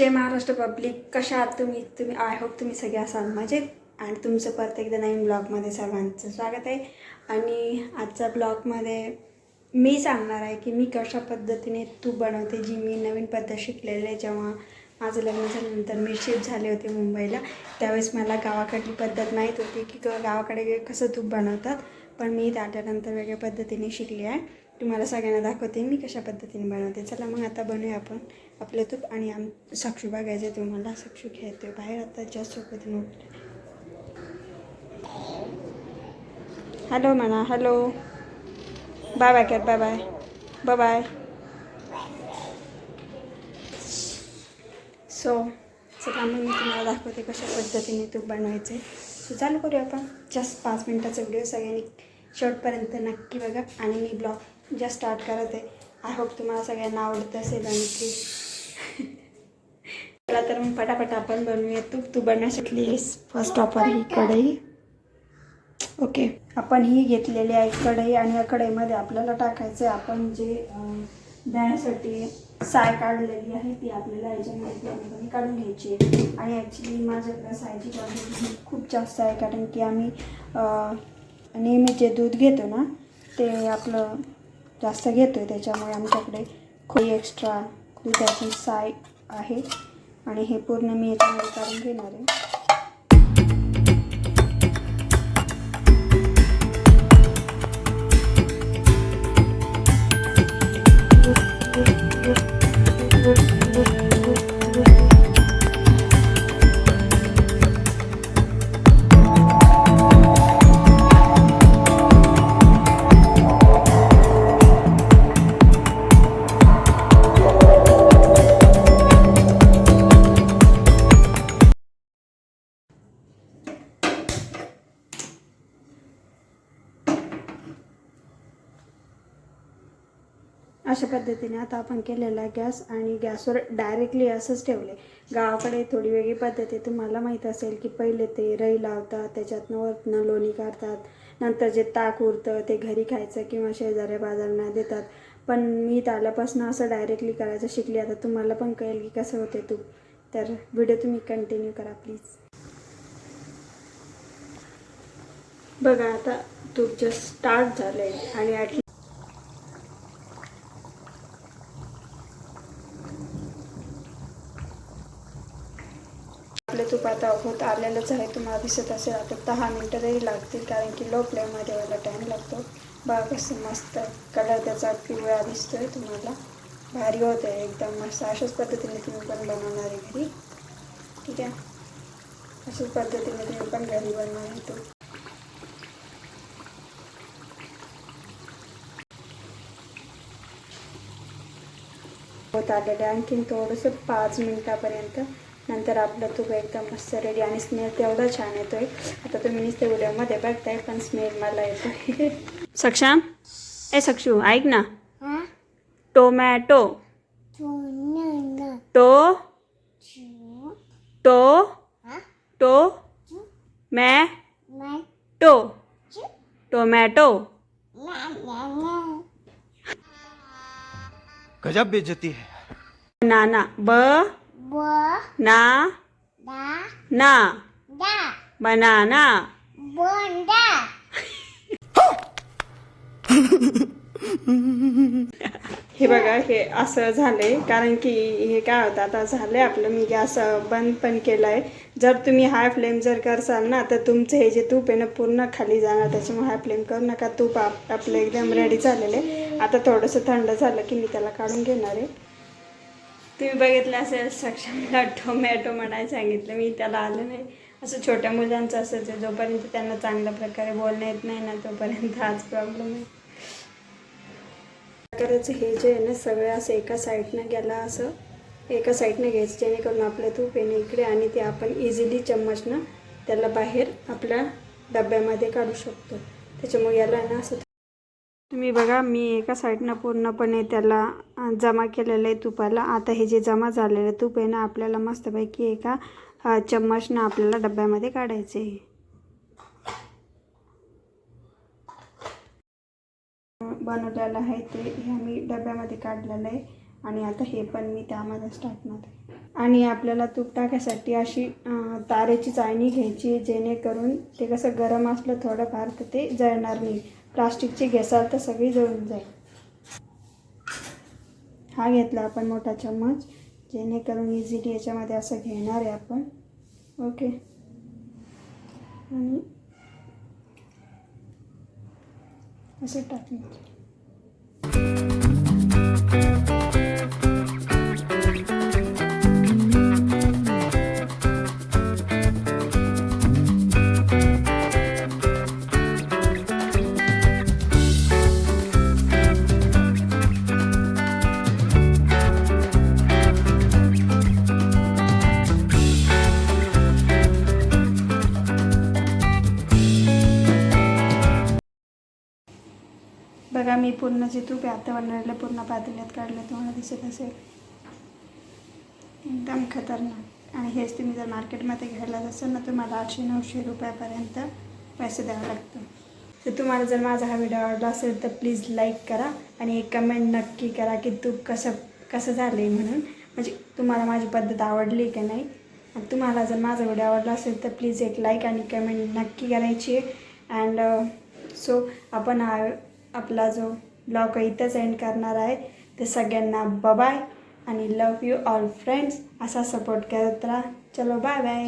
जय Maharashtra public कशा आहात तुम्ही? तुम्ही आय होप तुम्ही सगळे असाल मजेत आणि तुमचं परत एकदा नवीन ब्लॉगमध्ये सर्वांचं स्वागत आहे. आणि आजच्या ब्लॉगमध्ये मी सांगणार आहे की मी कशा पद्धतीने तूप बनवते जी मी नवीन पद्धत शिकलेली आहे. जेव्हा माझं लग्न झाल्यानंतर मी शिफ्ट झाले होते मुंबईला त्यावेळेस मला गावाकडली पद्धत माहीत होती की गावाकडे कसं तूप बनवतात. पण मी त्याच्यानंतर वेगळ्या पद्धतीने शिकली आहे. तुम्हाला सगळ्यांना दाखवते मी कशा पद्धतीने बनवते. चला मग आता बनवूया आपण आपलं तूप आणि आम साक्षू बघायचं आहे तुम्हाला. साक्षू खेळतोय बाहेर आता जास्त सोबत उठले हॅलो म्हणा हॅलो बाय बाय कर bye bye bye bye so चला मग मी तुम्हाला दाखवते कशा पद्धतीने तूप बनवायचे सो चालू करूया आपण. जस्ट पाच मिनटाचा व्हिडिओ सगळ्यांनी शेवटपर्यंत नक्की बघा. आणि मी ब्लॉग जस्ट स्टार्ट करत आहे. आय होप तुम्हाला सगळ्यांना आवडत असेल आणि प्लीज चला तर मग पटापट आपण बनवूया. तू तू बनवण्यासाठी फर्स्ट ऑफर ही कढई. ओके आपण ही घेतलेली आहे कढई आणि या कढईमध्ये आपल्याला टाकायचं आहे आपण जे देण्यासाठी साय काढलेली आहे ती आपल्याला याच्यामध्ये काढून घ्यायची आहे. आणि ॲक्च्युली माझ्याकडं सायची क्वांटिटी खूप जास्त आहे कारण की आम्ही नेहमी जे दूध घेतो ना ते आपलं जास्त घेतो आहे त्याच्यामुळे आमच्याकडे खोई एक्स्ट्रा दुधाची साय आहे. आणि हे पूर्ण मी याच्यामध्ये काढून घेणार आहे. अशा पद्धतीने आता आपण केलेला गॅस आणि गॅसवर डायरेक्टली असंच ठेवले. गावाकडे थोडी वेगळी पद्धत आहे. तुम्हाला माहीत असेल की पहिले ते रई लावतात त्याच्यातनं वरतनं लोणी काढतात नंतर जे ताक उरतं ते घरी खायचं किंवा शेजाऱ्या बाजारांना देतात. पण मी इथं आल्यापासून असं डायरेक्टली करायचं शिकली. आता तुम्हाला पण कळेल की कसं होते तू. तर व्हिडिओ तुम्ही कंटिन्यू करा प्लीज. बघा आता तूप जस्ट स्टार्ट झालं आहे आणि ॲट तूप आता होत आलेलंच आहे. तुम्हाला दिसत असेल आता दहा मिनटं तरी लागतील कारण की लो फ्लेममध्ये व्हायला टाईम लागतो. बघा कसं मस्त कलर त्याचा पिवळा दिसतोय तुम्हाला. भारी होत आहे एकदम मस्त. अशाच पद्धतीने तुम्ही पण बनवणार आहे घरी. ठीक आहे? अशाच पद्धतीने तुम्ही पण घरी बनवणार आहे तूप होत आलेलं आणखीन थोडंसं पाच मिनटापर्यंत नंतर आपलं तूप एकदम मस्त रेडी आणि स्मेल तेवढा छान येतोय. आता तुम्ही नुसते व्हिडिओमध्ये बघताय पण स्मेल मला येतोय. सक्षम ए सक्षू ऐक ना. टोमॅटो. टो टो टो मॅ? टो टोमॅटो. गजब बेइज्जती है। नाना ब? ना? ना? बनाना? हे बघा हे असं झालंय. कारण की हे काय होतं आता झालंय आपलं. मी गॅस बंद पण केलं आहे जर तुम्ही हाय फ्लेम जर करसाल ना तर तुमचं हे जे तूप आहे ना पूर्ण खाली जाणार. त्याच्यामुळे हाय फ्लेम करू नका. तूप आप आपलं एकदम रेडी झालेलं आहे. आता थोडंसं थंड झालं की मी त्याला काढून घेणार आहे. तुम्ही बघितलं असेल सक्षमला टोमॅटो म्हणायला सांगितलं. मी त्याला आलं नाही. असं छोट्या मुलांचं असंच आहे जोपर्यंत त्यांना चांगल्या प्रकारे बोलणं येत नाही ना तोपर्यंत हाच प्रॉब्लेम आहे. खरंच हे जे आहे ना सगळं असं एका साईडनं गेला असं एका साईडनं घ्यायचं जेणेकरून आपलं तूप येणं इकडे आणि ते आपण इझिली चम्मचनं त्याला बाहेर आपल्या डब्यामध्ये काढू शकतो. त्याच्यामुळे याला ना असं तुम्ही बघा मी एका साईडनं पूर्णपणे त्याला जमा केलेलं आहे तुपाला. आता हे जे जमा झालेलं तूप आहे ना आपल्याला मस्तपैकी एका चम्मचनं आपल्याला डब्यामध्ये काढायचे आहे बनवलेलं आहे ते हे मी डब्यामध्ये काढलेलं आहे आणि आता हे पण मी त्यामध्येच टाकणार आहे आणि आपल्याला तूप टाकायसाठी अशी तारेची चाळणी घ्यायची जेणेकरून ते कसं गरम असलं थोडंफार तर ते जळणार नाही. प्लास्टिकची घेसाल तर सगळी जळून जाईल. हा घेतला आपण मोठा चम्मच. जेणेकरून इझिली याच्यामध्ये असं घेणार आहे आपण. ओके आणि असं टाकणार बघा मी पूर्ण जे तूप आहे आता बनवलेलं पूर्ण पातेल्यात काढलं तुम्हाला दिसत असेल. एकदम खतरनाक. आणि हेच तुम्ही जर मार्केटमध्ये घ्यायला असेल ना तुम्हाला आठशे नऊशे रुपयापर्यंत पैसे द्यावं लागतं तर तुम्हाला जर माझा हा व्हिडिओ आवडला असेल तर प्लीज लाईक करा आणि एक कमेंट नक्की करा की तूप कसं कसं झालं आहे म्हणून. म्हणजे तुम्हाला माझी पद्धत आवडली का नाही. आणि तुम्हाला जर माझा व्हिडिओ आवडला असेल तर प्लीज एक लाईक आणि कमेंट नक्की करायची. आहे अँड सो आपण आपला जो ब्लॉग इथंच एंड करणार आहे. ते सगळ्यांना बबाय आणि लव यू ऑल फ्रेंड्स असा सपोर्ट करत राहा. चलो बाय बाय